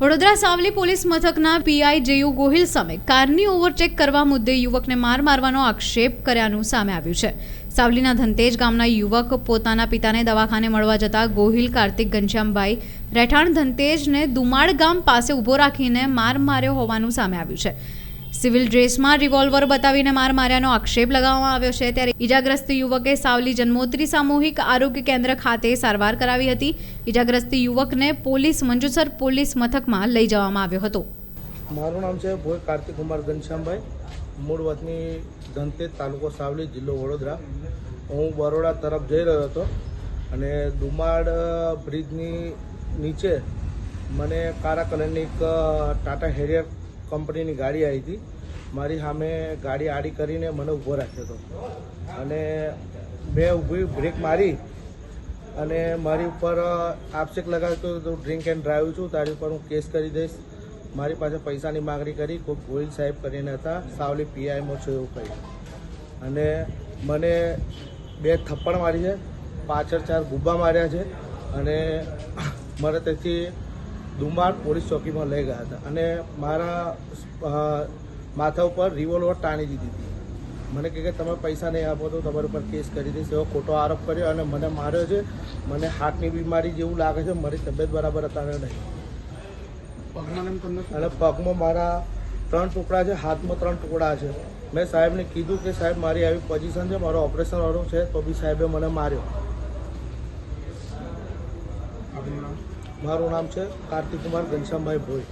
Vadodara Savli police મથકના PI J U Gohil સામે કારની ઓવરટેક કરવા મુદ્દે યુવકને માર મારવાનો આક્ષેપ કર્યાનું સામે આવ્યું છે. સાવલીના ધનતેજ ગામના યુવક પોતાના પિતાને દવાખાને મળવા જતા ગોહિલ, કાર્તિક, ઘનશ્યામભાઈ રહેઠાણ ધનતેજને દુમાડ ગામ પાસે ઊભો રાખીને માર માર્યો હોવાનું સામે આવ્યું છે. સિવિલ ડ્રેસમાં રિવોલ્વર બતાવીને માર માર્યાનો આક્ષેપ લગાવવામાં આવ્યો છે. ત્યારે ઈજાગ્રસ્ત યુવકે સાવલી જન્મોત્રી સામૂહિક આરોગ્ય કેન્દ્ર ખાતે સારવાર કરાવી હતી. ઈજાગ્રસ્ત યુવકને પોલીસ મંજુસર પોલીસ મથકમાં લઈ જવામાં આવ્યો હતો. મારું નામ છે ભોય કાર્તિક કુમાર ઘનશ્યામભાઈ. મૂળ વતની ધનતેજ તાલુકો સાવલી જિલ્લો વડોદરા. હું બરોડા તરફ જઈ રહ્યો હતો અને દુમાડ બ્રિજની નીચે મને કાળા કલરની એક ટાટા હેરિયર કંપનીની ગાડી આવી હતી. મારી સામે ગાડી આડી કરીને મને ઊભો રાખ્યો હતો. અને મેં ઊભી બ્રેક મારી અને મારી ઉપર આપશેક લગાવ્યો તો ડ્રિંક એન્ડ ડ્રાઈવ છું તારી ઉપર હું કેસ કરી દઈશ. મારી પાસે પૈસાની માગણી કરી કોઈ ગોહિલ સાહેબ કરીને હતા, સાવલી પીઆઈમાં છું એવું કહ્યું અને મને બે થપ્પડ મારી છે, પાછળ ચાર ગુબ્બા માર્યા છે અને મારે તેથી દુમાડ પોલીસ ચોકીમાં લઈ ગયા હતા. અને મારા માથા ઉપર રિવોલ્વર ટાણી દીધી હતી. મને કહે કે તમે પૈસા નહીં આપો તો તમારા ઉપર કેસ કરી દઈશ. એવો ખોટો આરોપ કર્યો અને મને માર્યો છે. મને હાર્ટની બીમારી જેવું લાગે છે. મારી તબિયત બરાબર હતા નહીં. અને પગમાં મારા ત્રણ ટુકડા છે. હાથમાં ત્રણ ટુકડા છે. મેં સાહેબને કીધું કે સાહેબ મારી આવી પોઝિશન છે. મારો ઓપરેશન વાળું છે. તો બી સાહેબે મને માર્યો. મારું નામ છે કાર્તિક કુમાર ઘનશ્યામભાઈ ભોઈ.